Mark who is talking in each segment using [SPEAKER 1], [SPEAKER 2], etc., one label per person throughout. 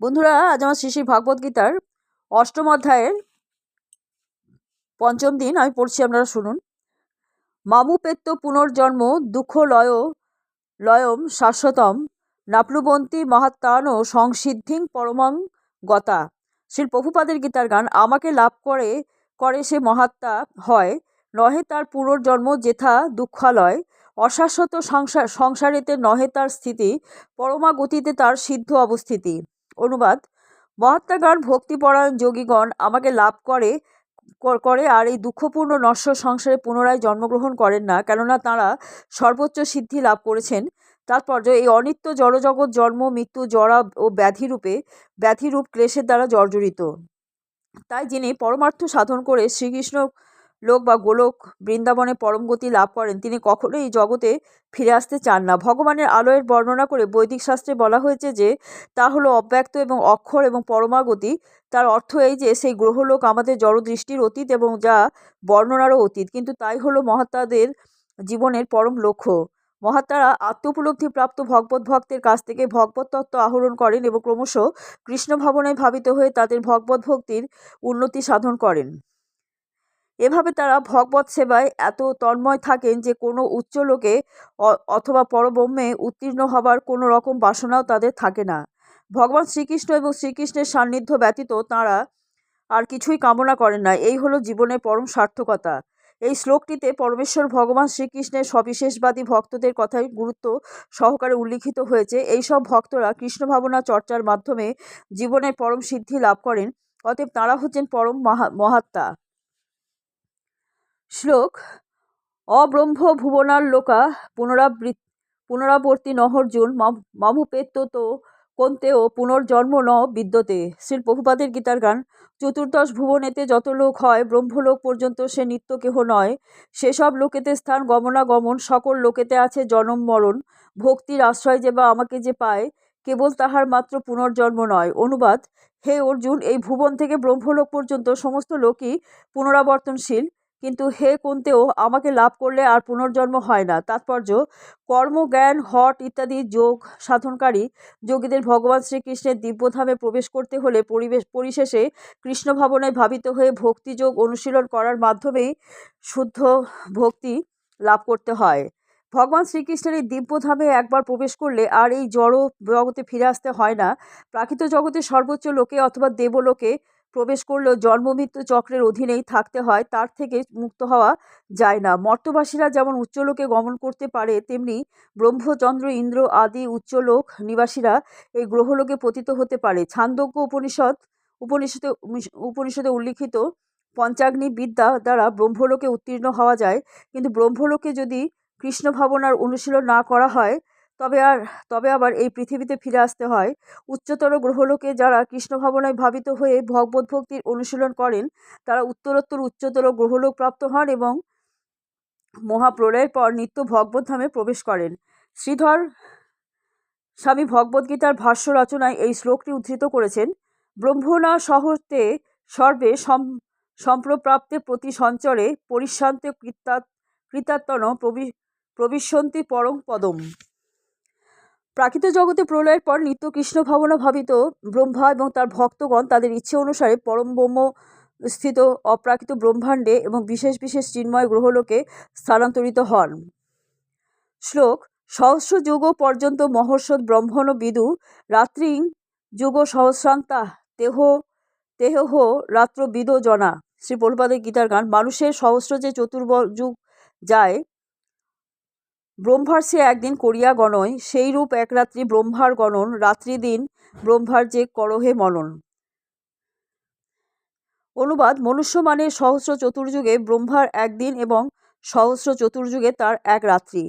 [SPEAKER 1] বন্ধুরা, আজ আমার শ্রী শ্রী ভাগবত গীতার অষ্টম অধ্যায়ের পঞ্চম দিন আমি পড়ছি, আপনারা শুনুন। মামুপেত্য পুনর্জন্ম দুঃখ লয়, লয়ম শাশ্বতম নাপ্লুবন্তী মহাত্মান ও সংসিদ্ধিং পরমাং গতা। শ্রী প্রভুপাদের গীতার গান, আমাকে লাভ করে করে সে মহাত্মা হয়, নহে তার পুনর্জন্ম যেথা দুঃখালয়। অশাশ্বত সংসার সংসারেতে নহে তার স্থিতি পরমা গতিতে তার সিদ্ধ অবস্থিতি। অনুবাদ মহাত্মাগণ ভক্তিপরায়ণ যোগীগণ আমাকে লাভ করে করে আর এই দুঃখপূর্ণ নশ্বর সংসারে পুনরায় জন্মগ্রহণ করেন না, কেননা তাঁরা সর্বোচ্চ সিদ্ধি লাভ করেছেন। তাৎপর্য এই অনিত্য জড়জগৎ জন্ম, মৃত্যু, জরা ও ব্যাধিরূপে, ব্যাধিরূপ ক্লেশের দ্বারা জর্জরিত। তাই যিনি পরমার্থ সাধন করে শ্রীকৃষ্ণ লোক বা গোলক বৃন্দাবনে পরম গতি লাভ করেন, তিনি কখনোই জগতে ফিরে আসতে চান না। ভগবানের আলোয়ের বর্ণনা করে বৈদিক শাস্ত্রে বলা হয়েছে যে, তা হলো অব্যক্ত এবং অক্ষর এবং পরমাগতি। তার অর্থ এই যে, সেই গ্রহলোক আমাদের জড়দৃষ্টির অতীত এবং যা বর্ণনারও অতীত। কিন্তু তাই হলো মহাত্মাদের জীবনের পরম লক্ষ্য। মহাত্মারা আত্মোপলব্ধি প্রাপ্ত ভগবত ভক্তের কাছ থেকে ভগবত তত্ত্ব আহরণ করেন এবং ক্রমশ কৃষ্ণ ভাবনায় ভাবিত হয়ে তাদের ভগবত ভক্তির উন্নতি সাধন করেন। এভাবে তারা ভগবত সেবায় এত তন্ময় থাকেন যে কোনো উচ্চ লোকে অথবা পরব্রহ্মে উত্তীর্ণ হবার কোনো রকম বাসনাও তাদের থাকে না। ভগবান শ্রীকৃষ্ণ এবং শ্রীকৃষ্ণের সান্নিধ্য ব্যতীত তাঁরা আর কিছুই কামনা করেন না। এই হলো জীবনের পরম সার্থকতা। এই শ্লোকটিতে পরমেশ্বর ভগবান শ্রীকৃষ্ণের সবিশেষবাদী ভক্তদের কথাই গুরুত্ব সহকারে উল্লিখিত হয়েছে। এই সব ভক্তরা কৃষ্ণ ভাবনা চর্চার মাধ্যমে জীবনের পরম সিদ্ধি লাভ করেন, অতএব তাঁরা হচ্ছেন পরম মহাত্মা। শ্লোক অব্রহ্ম ভুবনার লোকা পুনরাবৃত, পুনরাবর্তী নহর্জুন মামুপেত্য তো কন্তেও পুনর্জন্ম ন বিদ্যতে। শ্রী প্রভুপাদের গীতার গান, চতুর্দশ ভুবনেতে যত লোক হয়, ব্রহ্মলোক পর্যন্ত সে নিত্য কেহ নয়। সেসব লোকেতে স্থান গমনাগমন, সকল লোকেতে আছে জনম মরণ। ভক্তির আশ্রয় যে বা আমাকে যে পায়, কেবল তাহার মাত্র পুনর্জন্ম নয়। অনুবাদ, হে অর্জুন, এই ভুবন থেকে ব্রহ্মলোক পর্যন্ত সমস্ত লোকই পুনরাবর্তনশীল। কিন্তু হে কুন্তেও, আমাকে লাভ করলে আর পুনর্জন্ম হয় না। তাৎপর্য, কর্ম, জ্ঞান, হট ইত্যাদি যোগ সাধনকারী যোগীদের ভগবান শ্রীকৃষ্ণের দিব্যধামে প্রবেশ করতে হলে পরিবেশ, পরিশেষে কৃষ্ণ ভাবনায় ভাবিত হয়ে ভক্তিযোগ অনুশীলন করার মাধ্যমেই শুদ্ধ ভক্তি লাভ করতে হয়। ভগবান শ্রীকৃষ্ণের এই দিব্যধামে একবার প্রবেশ করলে আর এই জড় জগতে ফিরে আসতে হয় না। প্রাকৃত জগতের সর্বোচ্চ লোকে অথবা দেবলোকে প্রবেশ করলেও জন্মমৃত্যু চক্রের অধীনেই থাকতে হয়, তার থেকে মুক্ত হওয়া যায় না। মর্তবাসীরা যেমন উচ্চলোকে গমন করতে পারে, তেমনি ব্রহ্মচন্দ্র, ইন্দ্র আদি উচ্চলোক নিবাসীরা এই গ্রহলোকে পতিত হতে পারে। ছান্দজ্ঞ উপনিষদ, উপনিষদে উপনিষদে উল্লিখিত পঞ্চাগ্নি বিদ্যা দ্বারা ব্রহ্মলোকে উত্তীর্ণ হওয়া যায়। কিন্তু ব্রহ্মলোকে যদি কৃষ্ণ ভাবনার অনুশীলন না করা হয় তবে আর, তবে আবার এই পৃথিবীতে ফিরে আসতে হয়। উচ্চতর গ্রহলোকে যারা কৃষ্ণ ভাবনায় ভাবিত হয়ে ভগবত ভক্তির অনুশীলন করেন, তারা উত্তরোত্তর উচ্চতর গ্রহলোক প্রাপ্ত হন এবং মহাপ্রলয়ের পর নিত্য ভগবত ধামে প্রবেশ করেন। শ্রীধর স্বামী ভগবদ্গীতার ভাষ্য রচনায় এই শ্লোকটি উদ্ধৃত করেছেন, ব্রহ্মণা শহরতে সর্বে সম্প্রপ্রাপ্তে প্রতি সঞ্চরে পরিশান্তে কৃতাত্তন প্রবি প্রবিশন্তি পরম পদম। প্রাকৃত জগতে প্রলয়ের পর নিত্য কৃষ্ণ ভাবনা ভাবিত ব্রহ্মা এবং তার ভক্তগণ তাদের ইচ্ছে অনুসারে পরম ব্রহ্ম স্থিত অপ্রাকৃত ব্রহ্মাণ্ডে এবং বিশেষ বিশেষ চিন্ময় গ্রহলোকে স্থানান্তরিত হন। শ্লোক, সহস্র যুগ পর্যন্ত মহর্ষদ ব্রহ্মণ বিদু, রাত্রি যুগ সহস্রান্তা, তেহ তেহ রাত্র বিদ জনা। শ্রী প্রভুপাদের গীতার গান, মানুষের সহস্র যে চতুর্ব যুগ যায় ব্রহ্মার সে একদিন করিয়া গণয় সেই রূপ এক রাত্রি ব্রহ্মার গণন রাত্রি দিন ব্রহ্মার যে করহে মনন। অনুবাদ মনুষ্য মানে সহস্র চতুর্যুগে ব্রহ্মার একদিন এবং সহস্র চতুর্যুগে তার এক রাত্রি।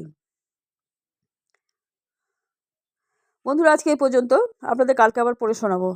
[SPEAKER 1] বন্ধুরা, আজকে এই পর্যন্ত। আপনাদের কালকে আবার পড়ে শোনাবো।